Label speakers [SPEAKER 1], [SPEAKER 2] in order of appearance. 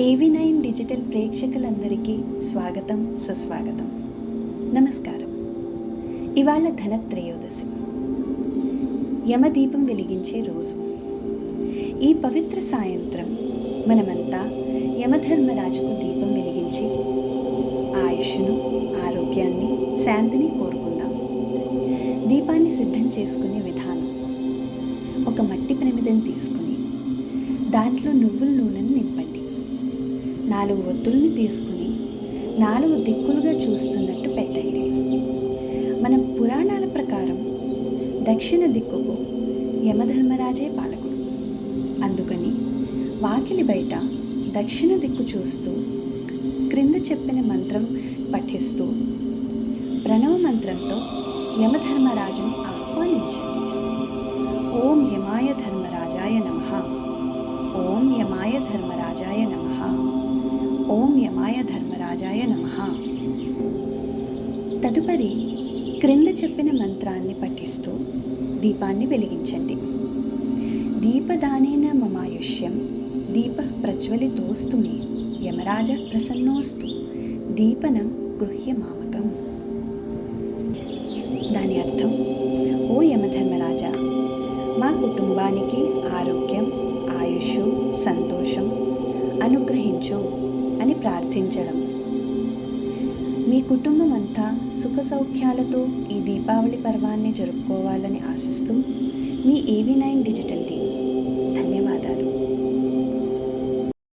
[SPEAKER 1] ఏవి nine digital ప్రేక్షకులందరికీ స్వాగతం సుస్వాగతం. నమస్కారం. ఇవాళ ధనత్రయోదశి. యమదీపం వెలిగించే రోజు. ఈ పవిత్ర సాయంత్రం మనమంతా యమధర్మరాజుకు దీపం వెలిగించి ఆయుష్ను ఆరోగ్యాన్ని శాంతిని కోరుకుందాం. దీపాన్ని సిద్ధం చేసుకునే విధానం. ఒక మట్టి ప్రమిదం తీసుకుని నువ్వుల నూనెను నింపండి. నాలుగు ఒత్తుల్ని తీసుకుని నాలుగు దిక్కులుగా చూస్తున్నట్టు పెట్టండి. మన పురాణాల ప్రకారం దక్షిణ దిక్కుకు యమధర్మరాజే పాలకుడు. అందుకని వాకిలి బయట దక్షిణ దిక్కు చూస్తూ క్రింద చెప్పిన మంత్రం పఠిస్తూ ప్రణవ మంత్రంతో యమధర్మరాజును ఆహ్వానించండి. ఓం యమాయ యమాయ ధర్మరాజాయ నమ. ఓం యమాయ ధర్మరాజాయ నమ. తదుపరి క్రింద చెప్పిన మంత్రాన్ని పఠిస్తూ దీపాన్ని వెలిగించండి. దీపదానేన మమాయుష్యం దీప ప్రజ్వలితోస్తు మే యమరాజ ప్రసన్నోస్తు దీపనం గృహ్యమామకం దాని అర్థం ఓ యమధర్మరాజా మా కుటుంబానికి ఆరోగ్యం ఆయుష్ సంతోషం అనుగ్రహించు అని ప్రార్థించడం. మీ కుటుంబం అంతా సుఖ సౌఖ్యాలతో ఈ దీపావళి పర్వాన్ని జరుపుకోవాలని ఆశిస్తూ మీ ఏవీ నైన్ డిజిటల్ టీం